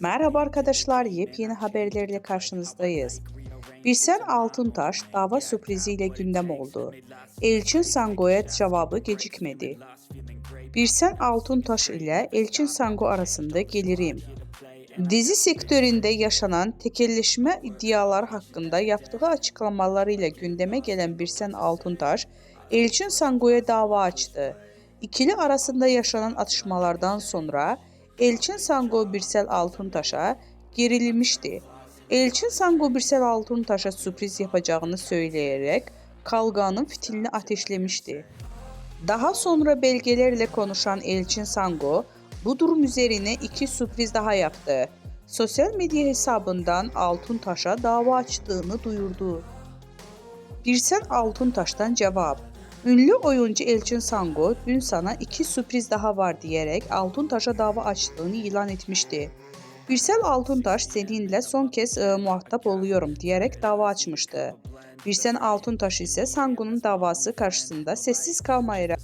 Merhaba arkadaşlar, yepyeni haberlerle karşınızdayız. Birsen Altıntaş dava sürpriziyle gündem oldu. Elçin Sango'ya cevabı gecikmedi. Birsen Altıntaş ile Elçin Sango arasında gelirim. Dizi sektöründe yaşanan tekelleşme iddiaları hakkında yaptığı açıklamalarıyla gündeme gelen Birsen Altıntaş, Elçin Sango'ya dava açtı. İkili arasında yaşanan atışmalardan sonra Elçin Sango Birsel Altıntaş'a gerilmişti. Elçin Sango Birsel Altıntaş'a sürpriz yapacağını söyleyerek kavganın fitilini ateşlemişti. Daha sonra belgelerle konuşan Elçin Sango bu durum üzerine iki sürpriz daha yaptı. Sosyal medya hesabından Altıntaş'a dava açtığını duyurdu. Birsen Altıntaş'tan cevap. Ünlü oyuncu Elçin Sango dün sana iki sürpriz daha var diyerek Altıntaş'a dava açtığını ilan etmişti. Birsel Altıntaş seninle son kez e, muhatap oluyorum diyerek dava açmıştı. Birsen Altıntaş ise Sango'nun davası karşısında sessiz kalmayarak